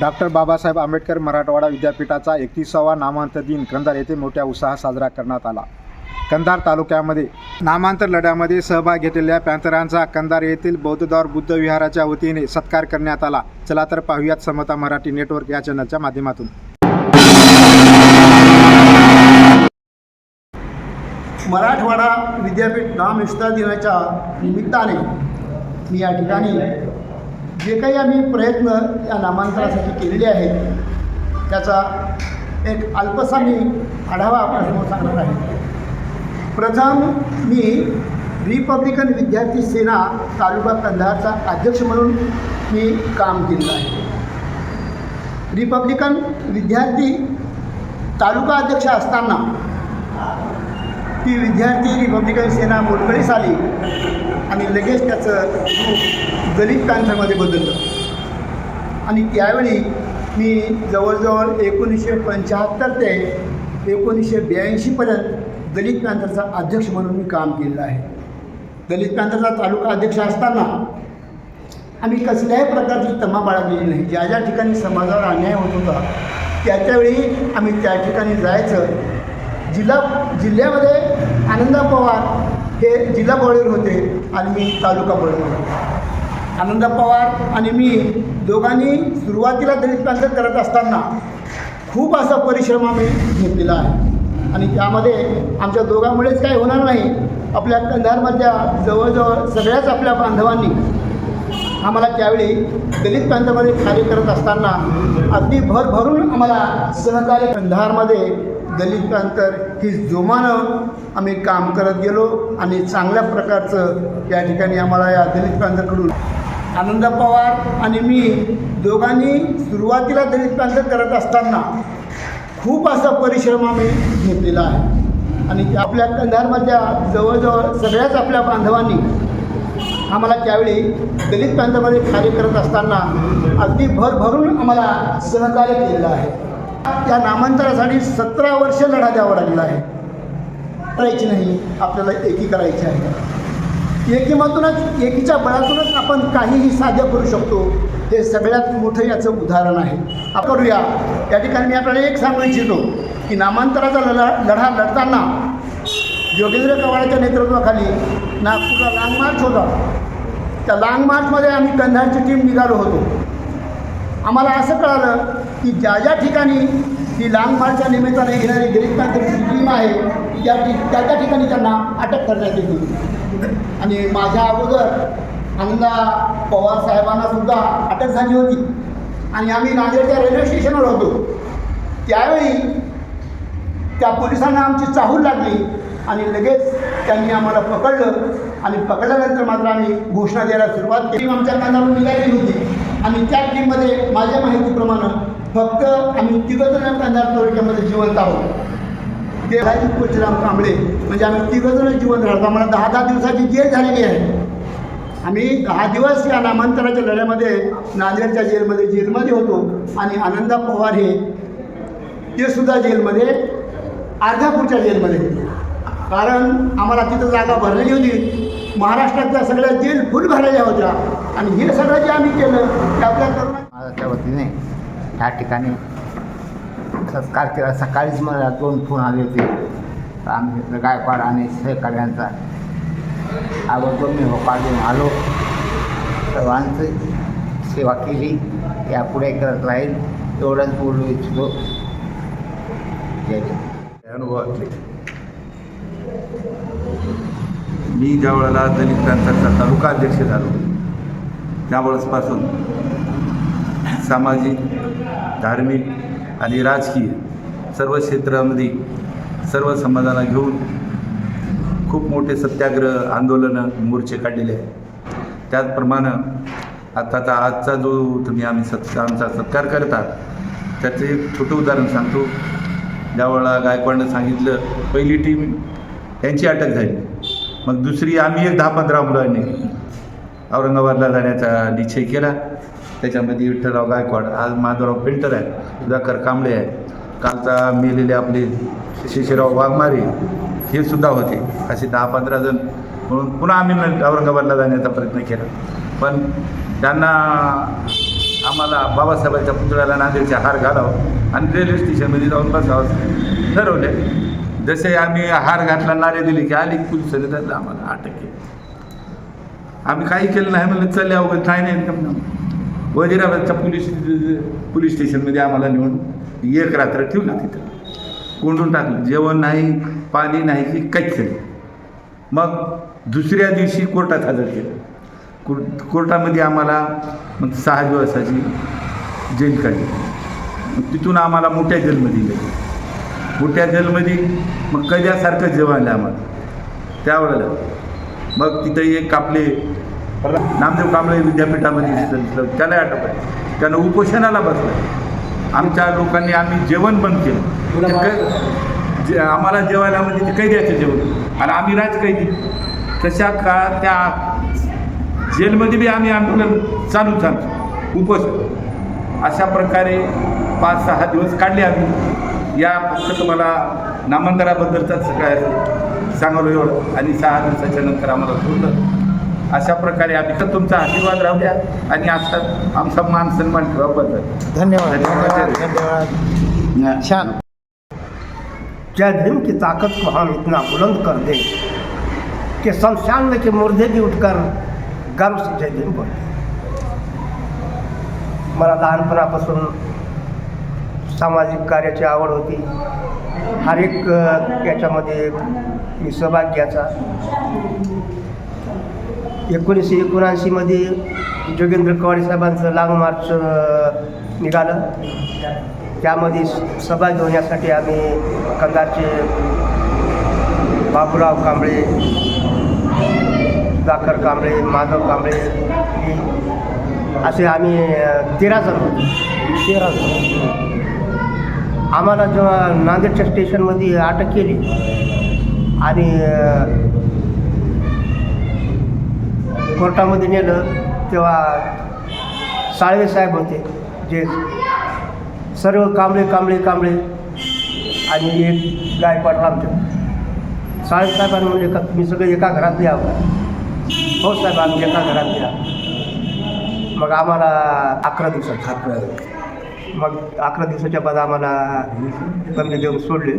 Doctor Babasaheb Ambedkar Marathwada विद्यापीठाचा एकतीसावा नामांतर दिन कंधार येथे मोठ्या उत्साहात साजरा करण्यात आला. कंधार तालुक्यामध्ये नामांतर लढ्यामध्ये सहभाग घेतलेल्या पॅंथरांचा कंधार येथील बौद्धदौर बुद्ध विहाराच्या वतीने सत्कार करण्यात आला. चला तर पाहुयात समता मराठी नेटवर्क या चॅनलच्या माध्यमातून. मराठवाडा विद्यापीठ नामविस्तार दिनाच्या निमित्ताने मी या ठिकाणी जे काही आम्ही प्रयत्न या नामांतरासाठी केलेले आहेत त्याचा एक अल्पसा मी आढावा आपल्यासमोर सांगणार आहे. प्रथम मी रिपब्लिकन विद्यार्थी सेना तालुका कंधारचा अध्यक्ष म्हणून मी काम केलेलं आहे. रिपब्लिकन विद्यार्थी तालुका अध्यक्ष असताना ती विद्यार्थी रिपब्लिकन सेना मोडकळीस आली. आणि लगेच त्याचं रूप दलित पॅन्थरमध्ये बदललं. आणि त्यावेळी मी जवळजवळ एकोणीसशे पंच्याहत्तर ते एकोणीसशे ब्याऐंशीपर्यंत दलित पॅन्थरचा अध्यक्ष म्हणून मी काम केलेलं आहे. दलित पॅन्थरचा तालुका अध्यक्ष असताना आम्ही कसल्याही प्रकारची तमा बाळगलेली नाही. ज्या ज्या ठिकाणी समाजावर अन्याय होत होता त्या त्यावेळी आम्ही त्या ठिकाणी जायचं. जिल्हा जिल्ह्यामध्ये आनंदा पवार हे जिल्हा बळीर होते आणि मी तालुका बळीर होते. आनंदा पवार आणि मी दोघांनी सुरुवातीला दलित पॅन्थर करत असताना खूप असा परिश्रम आम्ही घेतलेला आहे. आणि त्यामध्ये आमच्या दोघांमुळेच काही होणार नाही. आपल्या कंधारमधल्या जवळजवळ सगळ्याच आपल्या बांधवांनी आम्हाला त्यावेळी दलित प्रांतामध्ये कार्य करत असताना अगदी भरभरून आम्हाला सहकार्य कंधारमध्ये दलितांतर ही जोमानं आम्ही काम करत गेलो आणि चांगल्या प्रकारचं या ठिकाणी आम्हाला या दलित प्रांताकडून आनंद पवार आणि मी दोघांनी सुरुवातीला दलित प्रांत करत असताना खूप असा परिश्रम आम्ही घेतलेला आहे. आणि आपल्या कंधारमधल्या जवळजवळ सगळ्याच आपल्या बांधवांनी आम्हाला त्यावेळी दलित प्रांतामध्ये कार्य करत असताना अगदी भरभरून आम्हाला सहकार्य केलेलं आहे. त्या नामांतरासाठी सतरा वर्ष लढा द्यावा लागलेला आहे. करायची नाही आपल्याला एकी करायची आहे. एकीमधूनच एकीच्या बळातूनच आपण काहीही साध्य करू शकतो. हे सगळ्यात मोठं याचं उदाहरण आहे. आपण करूया. या ठिकाणी मी आपल्याला एक सांगू इच्छितो की नामांतराचा लढा लढा लढताना योगेंद्र कवाळ्याच्या नेतृत्वाखाली नागपूरला लाँग मार्च होता. त्या लाँग मार्चमध्ये आम्ही कंधारची टीम निघालो होतो. आम्हाला असं कळालं की ज्या ज्या ठिकाणी ही लाँग मार्चच्या निमित्ताने येणारी गरीब पॅंथरची टीम आहे त्या ठि त्या त्या ठिकाणी त्यांना अटक करण्यात येत. होती आणि माझ्या अगोदर आनंदा पवार साहेबांना सुद्धा अटक झाली होती. आणि आम्ही नांदेडच्या रेल्वे स्टेशनवर होतो. त्यावेळी त्या पोलिसांना आमची चाहूल लागली आणि लगेच त्यांनी आम्हाला पकडलं. आणि पकडल्यानंतर मात्र आम्ही घोषणा द्यायला सुरुवात केली. आमच्या कानावर निघालेली होती. आणि त्या टीममध्ये माझ्या माहितीप्रमाणे फक्त आम्ही तिघजण कांदार तालुक्यामध्ये जिवंत आहोत. देवाजी कोचराम कांबळे. म्हणजे आम्ही तिघजण जिवंत राहतो. आम्हाला दहा दहा दिवसाची जेल झालेली आहे. आम्ही दहा दिवस या नामांतराच्या लढ्यामध्ये नांदेडच्या जेलमध्ये जेलमध्ये होतो. आणि आनंदा पवार हे ते सुद्धा जेलमध्ये अर्धापूरच्या जेलमध्ये कारण आम्हाला तिथं जागा भरलेली होती. महाराष्ट्रातल्या सगळ्या जेल फुल भरलेल्या होत्या. आणि हे सगळं जे आम्ही केलं ते आपल्या वतीने ह्या ठिकाणी सत्कार केला सकाळीच मला दोन फोन आले होते. आम्ही गायकवाड आणि सहकार्यांचा अगोदर मी होकार आलो. सर्वांची सेवा केली. यापुढे करत राहील. एवढंच बोलू इच्छितो. जय अनुभवातले मी ज्या वेळेला दलित प्रांताचा तालुका अध्यक्ष झालो त्यावेळेसपासून सामाजिक धार्मिक आणि राजकीय सर्व क्षेत्रामध्ये सर्व समाजाला घेऊन खूप मोठे सत्याग्रह आंदोलनं मोर्चे काढलेले आहेत. त्याचप्रमाणे आताचा आजचा जो तुम्ही आम्ही सत् आमचा सत्कार करता त्याचं एक छोटं उदाहरण सांगतो. ज्यावेळेला गायकवाडनं सांगितलं पहिली टीम यांची अटक झाली. मग दुसरी आम्ही एक दहा पंधरा मुलांनी औरंगाबादला जाण्याचा निश्चय केला. त्याच्यामध्ये विठ्ठलराव गायकवाड आज माधवराव पेंटर आहे सुधाकर कांबळे आहे कालचा मेलेले आपले शिशिराव वाघमारे हे सुद्धा होते. असे दहा पंधरा जण म्हणून पुन्हा आम्ही औरंगाबादला जाण्याचा प्रयत्न केला. पण त्यांना आम्हाला बाबासाहेबांच्या पुतळ्याला नांदेडचे हार घालावं आणि रेल्वे स्टेशनमध्ये जाऊन बसावं. ठरवले. जसे आम्ही हार घातला नारे दिले की आली पोलिसांनी त्यातलं आम्हाला अटक केली. आम्ही काही केलं नाही म्हणलं चल अवघड नाही नाही. वजीराबादच्या पोलीस पोलीस स्टेशनमध्ये आम्हाला नेऊन एक रात्र ठेवलं तिथं. कोंडून टाकलं. जेवण नाही पाणी नाही की काहीच नाही. मग दुसऱ्या दिवशी कोर्टात हजर केलं. कोर्ट कोर्टामध्ये आम्हाला मग सहा दिवसाची जेल काढली. मग तिथून आम्हाला मोठ्या जेलमध्ये गेली. मोठ्या जेलमध्ये मग कैद्यासारखं जेवण आलं आम्हाला. त्यावेळेला मग तिथं एक आपले नामदेव कांबळे विद्यापीठामध्ये दिसलं त्याला अटक आहे. त्यानं उपोषणाला बसलं. आमच्या लोकांनी आम्ही जेवण बंद केलं. जे आम्हाला जेवायला म्हणजे ते कैद्याचं जेवण. आणि आम्ही राजकैदी तशा का त्या जेलमध्ये बी आम्ही आंदोलन चालू चालू. उपोषण अशा प्रकारे पाच सहा दिवस काढले आम्ही. या फक्त तुम्हाला नामंदराबद्दलचाच काय सांगावलं एवढं. आणि सहा दिवसाच्या नंतर आम्हाला सोडलं अशा प्रकारे आम्ही तर तुमचा आशीर्वाद राहू द्या. आणि असा आमचा मान सन्मान ठेवा बद्दल धन्यवाद. धन्यवाद. धन्यवाद. छान. क्या दिन की ताकत को हम इतना बुलंद कर दें कि शमशान में के मुर्दे भी उठकर गर्व से जय भीम बोलते मला लहानपणापासून सामाजिक कार्याची आवड होती. हर एक याच्यामध्ये मी सहभाग घ्यायचा. एकोणीसशे एकोणऐंशीमध्ये जोगेंद्र कवाडे साहेबांचं लाँग मार्च निघालं. त्यामध्ये स- सहभागी होण्यासाठी आम्ही कंधारचे बाबूराव कांबळे सुधाकर कांबळे माधव कांबळे असे आम्ही तेरा जण तेरा जण. आम्हाला जेव्हा नांदेडच्या स्टेशनमध्ये अटक केली आणि कोर्टामध्ये नेलं तेव्हा साळवे साहेब होते जे सर्व कांबळे कांबळे कांबळे आणि एक गायकवाड आमचे. साळवे साहेबांनी म्हणले का तुम्ही सगळे एका घरातले आहोत हो साहेब आम्ही एका घरातले आहोत मग आम्हाला अकरा दिवसात. मग अकरा दिवसाच्या बाद आम्हाला बंदी देऊन सोडले.